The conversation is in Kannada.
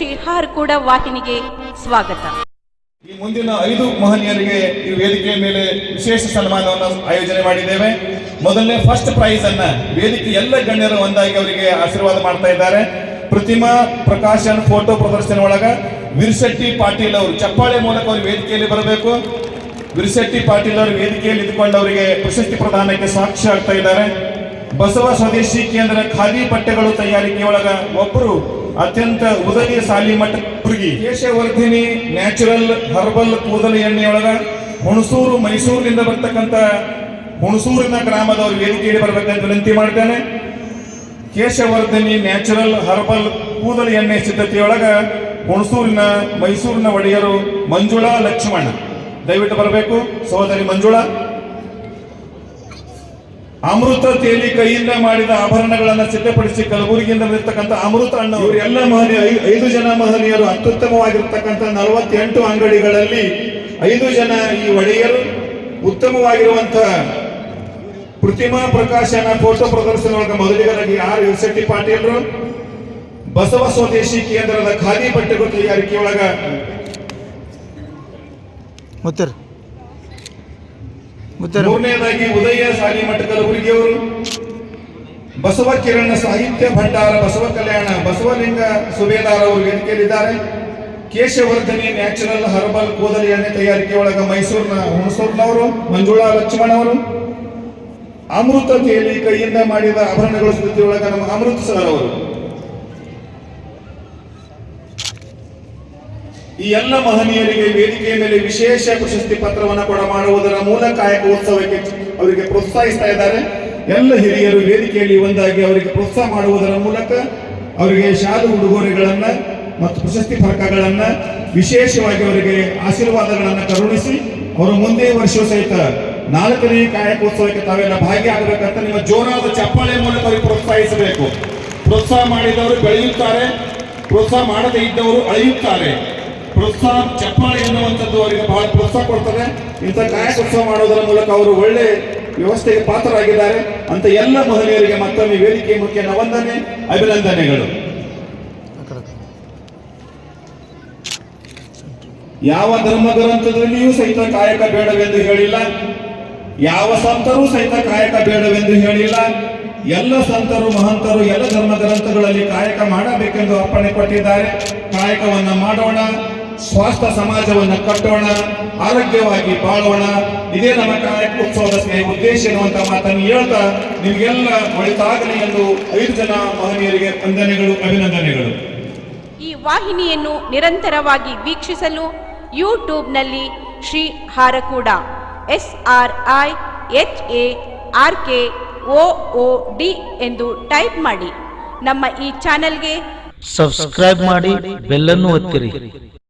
ಶ್ರೀ ಕೂಡ ವಾಹಿನಿಗೆ ಸ್ವಾಗತ. ಈ ಮುಂದಿನ ಐದು ಮಹನೀಯರಿಗೆ ಈ ವೇದಿಕೆಯ ಮೇಲೆ ವಿಶೇಷ ಸನ್ಮಾನವನ್ನು ಆಯೋಜನೆ ಮಾಡಿದ್ದೇವೆ. ಮೊದಲನೇ ಫಸ್ಟ್ ಪ್ರೈಸ್ ಅನ್ನ ವೇದಿಕೆ ಎಲ್ಲ ಗಣ್ಯರು ಒಂದಾಗಿ ಅವರಿಗೆ ಆಶೀರ್ವಾದ ಮಾಡ್ತಾ ಇದ್ದಾರೆ. ಪ್ರತಿಮಾ ಪ್ರಕಾಶನ್ ಫೋಟೋ ಪ್ರದರ್ಶನ ಒಳಗ ವಿರ್ಶೆಟ್ಟಿ ಪಾಟೀಲ್ ಅವರು ಚಪ್ಪಾಳೆ ಮೂಲಕ ಅವರು ವೇದಿಕೆಯಲ್ಲಿ ಬರಬೇಕು. ವಿರ್ಶೆಟ್ಟಿ ಪಾಟೀಲ್ ಅವರು ವೇದಿಕೆಯಲ್ಲಿ ಇದ್ದುಕೊಂಡು ಅವರಿಗೆ ಪ್ರಶಸ್ತಿ ಪ್ರದಾನಕ್ಕೆ ಸಾಕ್ಷಿ ಆಗ್ತಾ ಇದ್ದಾರೆ. ಬಸವ ಸ್ವದೇಶಿ ಕೇಂದ್ರ ಖಾದಿ ಬಟ್ಟೆಗಳು ತಯಾರಿಕೆಯೊಳಗ ಒಬ್ಬರು ಅತ್ಯಂತ ಉದಯ ಸಾಲಿ ಮಠ ಹುಡುಗಿ. ಕೇಶವರ್ಧಿನಿ ನ್ಯಾಚುರಲ್ ಹರ್ಬಲ್ ಕೂದಲು ಎಣ್ಣೆಯೊಳಗ ಹುಣಸೂರು ಮೈಸೂರಿನಿಂದ ಬರ್ತಕ್ಕಂಥ ಹುಣಸೂರಿನ ಗ್ರಾಮದವರು ವೇದಿಕೆಯಲ್ಲಿ ಬರಬೇಕಂತ ವಿನಂತಿ ಮಾಡ್ತೇನೆ. ಕೇಶವರ್ಧನಿ ನ್ಯಾಚುರಲ್ ಹರ್ಬಲ್ ಕೂದಲು ಎಣ್ಣೆ ಸಿದ್ಧತೆಯೊಳಗ ಹುಣಸೂರಿನ ಮೈಸೂರಿನ ಒಡೆಯರು ಮಂಜುಳಾ ಲಕ್ಷ್ಮಣ. ದಯವಿಟ್ಟು ಬರಬೇಕು. ಸಹೋದರಿ ಮಂಜುಳಾ. ಅಮೃತ ತೇಲಿ ಕೈಯಿಂದ ಮಾಡಿದ ಆಭರಣಗಳನ್ನ ಸಿದ್ಧಪಡಿಸಿ ಕಲಬುರಗಿಯಿಂದ ಬಂದಿರತಕ್ಕಂಥ ಅಮೃತ ಅಣ್ಣ ಇವರೆಲ್ಲ ಮಹನೀಯ ಐ- ಐದು ಜನ ಮಹನೀಯರು ಅತ್ಯುತ್ತಮವಾಗಿರ್ತಕ್ಕಂಥ ನಲವತ್ತೆಂಟು ಅಂಗಡಿಗಳಲ್ಲಿ ಐದು ಜನ ಈ ಒಡೆಯರು ಉತ್ತಮವಾಗಿರುವಂತಹ ಪ್ರತಿಮಾ ಪ್ರಕಾಶನ ಫೋಟೋ ಪ್ರದರ್ಶನ ಒಳಗೆ ಮೊದಲಿಗರಾಗಿ ಆರ್ ಯುಸೆಟ್ಟಿ ಪಾಟೀಲ್ರು ಬಸವ ಸ್ವದೇಶಿ ಕೇಂದ್ರದ ಖಾದಿ ಬಟ್ಟೆಗಳು ತಯಾರಿಕೆಯೊಳಗ ಮೂರನೇದಾಗಿ ಉದಯ ಸಾಲಿಮಠ ಕಲಬುರಗಿಯವರು ಬಸವ ಕಿರಣ ಸಾಹಿತ್ಯ ಭಂಡಾರ, ಬಸವ ಕಲ್ಯಾಣ, ಬಸವಲಿಂಗ ಸುಬೇದಾರ್ ಅವರು ವೇದಿಕೆಯಲ್ಲಿದ್ದಾರೆ. ಕೇಶವರ್ಧನಿ ನ್ಯಾಚುರಲ್ ಹರ್ಬಲ್ ಕೂದಲಿ ಎಣ್ಣೆ ತಯಾರಿಕೆ ಒಳಗ ಮೈಸೂರಿನ ಹುಣಸೂರಿನವರು, ಮಂಜುಳಾ ಲಕ್ಷ್ಮಣ ಅವರು ಅಮೃತ ತೇಲಿ ಕೈಯಿಂದ ಮಾಡಿದ ಆಭರಣಗಳ ಸ್ಥಿತಿ ನಮ್ಮ ಅಮೃತ ಸರ್ ಅವರು. ಈ ಎಲ್ಲ ಮಹನೀಯರಿಗೆ ವೇದಿಕೆಯ ಮೇಲೆ ವಿಶೇಷ ಪ್ರಶಸ್ತಿ ಪತ್ರವನ್ನು ಕೊಡ ಮಾಡುವುದರ ಮೂಲಕ ಕಾಯಕೋತ್ಸವಕ್ಕೆ ಅವರಿಗೆ ಪ್ರೋತ್ಸಾಹಿಸ್ತಾ ಇದ್ದಾರೆ. ಎಲ್ಲ ಹಿರಿಯರು ವೇದಿಕೆಯಲ್ಲಿ ಒಂದಾಗಿ ಅವರಿಗೆ ಪ್ರೋತ್ಸಾಹ ಮಾಡುವುದರ ಮೂಲಕ ಅವರಿಗೆ ಶಾಲು, ಉಡುಗೊರೆಗಳನ್ನ ಮತ್ತು ಪ್ರಶಸ್ತಿ ಫಲಕಗಳನ್ನ ವಿಶೇಷವಾಗಿ ಅವರಿಗೆ ಆಶೀರ್ವಾದಗಳನ್ನು ಕರುಣಿಸಿ ಅವರು ಮುಂದೆ ವರ್ಷ ಸಹಿತ ನಾಲ್ಕನೇ ಕಾಯಕೋತ್ಸವಕ್ಕೆ ತಾವೆಲ್ಲ ಭಾಗಿಯಾಗಬೇಕಂತ ನಿಮ್ಮ ಜೋರಾದ ಚಪ್ಪಾಳೆ ಮೂಲಕ ಅವರಿಗೆ ಪ್ರೋತ್ಸಾಹಿಸಬೇಕು. ಪ್ರೋತ್ಸಾಹ ಮಾಡಿದವರು ಬೆಳೆಯುತ್ತಾರೆ. ಪ್ರೋತ್ಸಾಹ ಮಾಡದೇ ಇದ್ದವರು ಅಳೆಯುತ್ತಾರೆ. ಪ್ರೋತ್ಸಾಹ, ಚಪ್ಪಾಳೆ ಎನ್ನುವಂಥದ್ದು ಅವರಿಗೆ ಬಹಳ ಪ್ರೋತ್ಸಾಹ ಕೊಡ್ತದೆ. ಇಂಥ ಕಾಯಕೋತ್ಸವ ಮಾಡೋದರ ಮೂಲಕ ಅವರು ಒಳ್ಳೆ ವ್ಯವಸ್ಥೆಗೆ ಪಾತ್ರರಾಗಿದ್ದಾರೆ ಅಂತ ಎಲ್ಲ ಮಹಿಳೆಯರಿಗೆ ಮತ್ತೊಮ್ಮೆ ವೇದಿಕೆ ಮುಖ್ಯ ನವಂದನೆ ಅಭಿನಂದನೆಗಳು. ಯಾವ ಧರ್ಮ ಗ್ರಂಥದಲ್ಲಿಯೂ ಸಹಿತ ಕಾಯಕ ಬೇಡವೆಂದು ಹೇಳಿಲ್ಲ. ಯಾವ ಸಂತರೂ ಸಹಿತ ಕಾಯಕ ಬೇಡವೆಂದು ಹೇಳಿಲ್ಲ. ಎಲ್ಲ ಸಂತರು, ಮಹಂತರು, ಎಲ್ಲ ಧರ್ಮ ಗ್ರಂಥಗಳಲ್ಲಿ ಕಾಯಕ ಮಾಡಬೇಕೆಂದು ಅಪ್ಪಣೆ ಕೊಟ್ಟಿದ್ದಾರೆ. ಕಾಯಕವನ್ನ ಮಾಡೋಣ. ಸ್ವಾಸ್ಥ್ಯ ಸಮಾಜವನ್ನು ಕಟ್ಟೋಣ ಆರೋಗ್ಯವಾಗಿ ಬಾಳೋಣ. ಇದೇ ನಮ್ಮ ಕಾರ್ಯಕ್ರಮೋತ್ಸವದ ಉತ್ಸವದ ಉದ್ದೇಶ ಎನ್ನುವಂತ ಮಾತನ್ನು ಹೇಳ್ತಾ ನಿಮಗೆಲ್ಲ ಒಳಿತಾಗಲಿ ಎಂದು ಐದು ಜನ ಮಹನೀಯರಿಗೆ ವಂದನೆಗಳು ಅಭಿನಂದನೆಗಳು. ಈ ವಾಹಿನಿಯನ್ನು ನಿರಂತರವಾಗಿ ವೀಕ್ಷಿಸಲು ಯೂಟ್ಯೂಬ್ನಲ್ಲಿ Shri Harakuda S R I H A R K O O D ಎಂದು ಟೈಪ್ ಮಾಡಿ. ನಮ್ಮ ಈ ಚಾನೆಲ್ಗೆ ಸಬ್ಸ್ಕ್ರೈಬ್ ಮಾಡಿ ಬೆಲ್ಲನ್ನು ಒತ್ತಿರಿ.